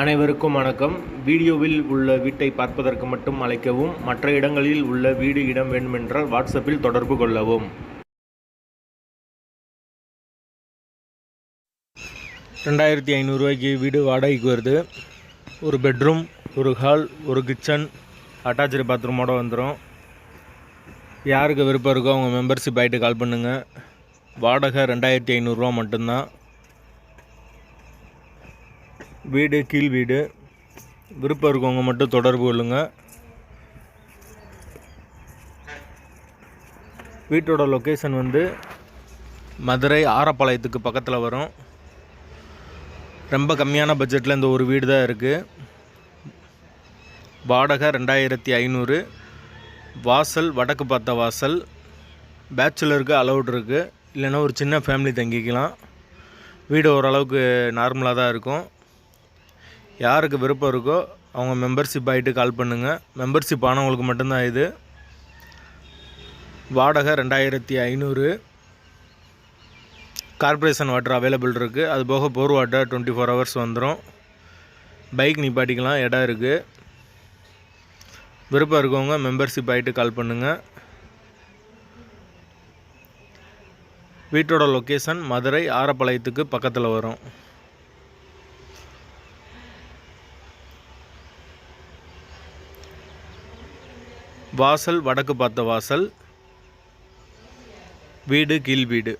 அனைவருக்கும் வணக்கம். வீடியோவில் உள்ள வீட்டை பார்ப்பதற்கு மட்டும் அழைக்கவும் மற்ற இடங்களில் உள்ள வீடு இடம் வேண்டுமென்றால் வாட்ஸ்அப்பில் தொடர்பு கொள்ளவும். ரெண்டாயிரத்தி ஐநூறுரூவாய்க்கு வீடு வாடகைக்கு வருது. ஒரு பெட்ரூம் ஒரு ஹால் ஒரு கிச்சன் அட்டாச்சு பாத்ரூமோடு வந்துடும் யாருக்கு விருப்பம் இருக்கோ அவங்க மெம்பர்ஷிப் ஆகிட்டு கால் பண்ணுங்கள் வாடகை ரெண்டாயிரத்தி ஐநூறுரூவா மட்டும்தான். வீடு கீழ் வீடு. விருப்பம் இருக்கவங்க மட்டும் தொடர்பு கொள்ளுங்கள் வீட்டோட லொக்கேஷன் வந்து மதுரை ஆரப்பாளையத்துக்கு பக்கத்தில் வரும். ரொம்ப கம்மியான பட்ஜெட்டில் இந்த ஒரு வீடு தான் இருக்குது வாடகை ரெண்டாயிரத்தி ஐநூறு. வாசல் வடக்கு பார்த்த வாசல். பேச்சுலருக்கு அலௌட் இருக்குது இல்லைன்னா ஒரு சின்ன ஃபேமிலி தங்கிக்கலாம். வீடு ஓரளவுக்கு நார்மலாக தான் இருக்கும். யாருக்கு விருப்பம் இருக்கோ அவங்க மெம்பர்ஷிப் ஆகிட்டு கால் பண்ணுங்கள் மெம்பர்ஷிப் ஆனவங்களுக்கு மட்டும்தான் இது. வாடகை ரெண்டாயிரத்தி ஐநூறு. கார்ப்பரேஷன் வாட்டர் அவைலபிள் இருக்குது அது போக bore water twenty four hours வந்துடும் பைக் நிப்பாட்டிக்கலாம் இடம் இருக்குது விருப்பம் இருக்கவங்க மெம்பர்ஷிப் ஆகிட்டு கால் பண்ணுங்கள் வீட்டோட லொக்கேஷன் மதுரை ஆரப்பாளையத்துக்கு பக்கத்தில் வரும். வாசல் வடக்கு பார்த்த வாசல். வீடு கீழ் வீடு.